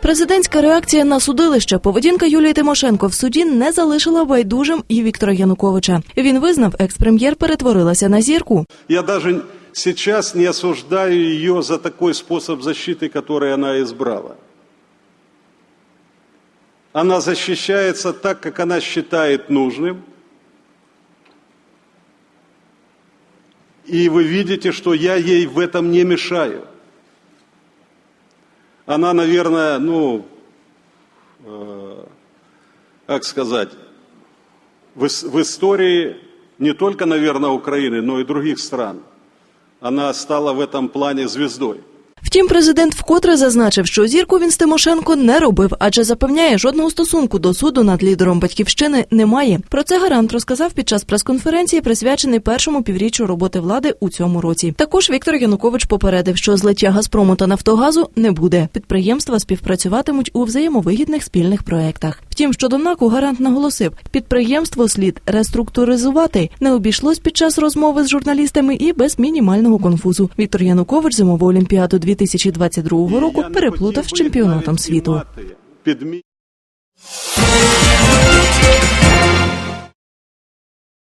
Президентська реакція на судилище. Поведінка Юлії Тимошенко в суді не залишила байдужим і Віктора Януковича. Він визнав, екс-прем'єр перетворилася на зірку. Я даже сейчас не осуждаю ее за такой способ защиты, который она избрала. Она защищается так, как она считает нужным. И вы видите, что я ей в этом не мешаю. Она, наверное, ну, э, как сказать, в, в истории не только, наверное, Украины, но и других стран. Она стала в этом плане звездой. Втім, президент вкотре зазначив, що зірку він з Тимошенко не робив, адже запевняє, жодного стосунку до суду над лідером батьківщини немає. Про це гарант розказав під час прес-конференції, присвячений першому півріччю роботи влади у цьому році. Також Віктор Янукович попередив, що злиття Газпрому та Нафтогазу не буде. Підприємства співпрацюватимуть у взаємовигідних спільних проектах. Втім, щодо НАКу гарант наголосив, підприємство слід реструктуризувати. Не обійшлось під час розмови з журналістами і без мінімального конфузу. Віктор Янукович зимову олімпіаду 2022 року переплутав з чемпіонатом світу.